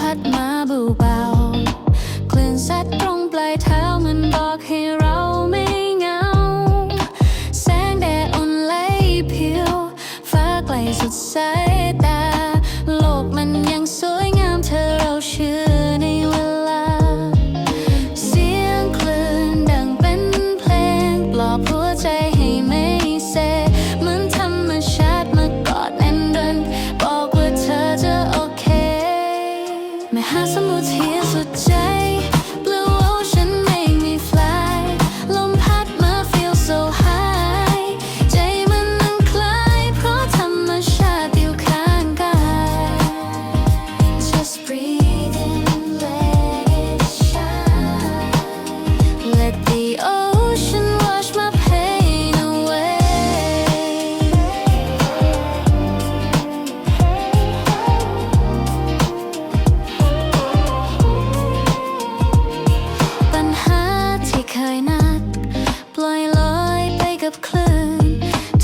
พัดมาเบาๆคลื่นซัดตรงปลายเท้ามันบอกให้เราไม่เหงา แสงแดดอุ่นไล่ผิว ฟ้าไกลสดใสตา โลกมันยังสวยงามเธอเราเชื่อในเวลา เสียงคลื่นดังเป็นเพลงปลอบหัวใจ สมุดเหียสุดใจ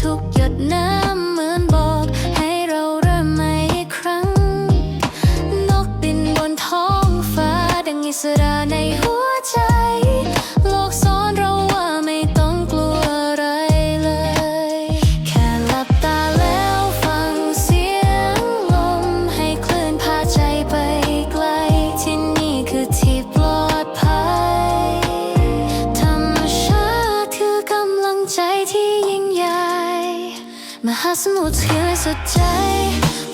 ทุกหยดน้ำเหมือนบอก ให้เราเริ่มใหม่อีกครั้ง นกบินบนท้องฟ้าดังอิสรในห hustle, let's get it today.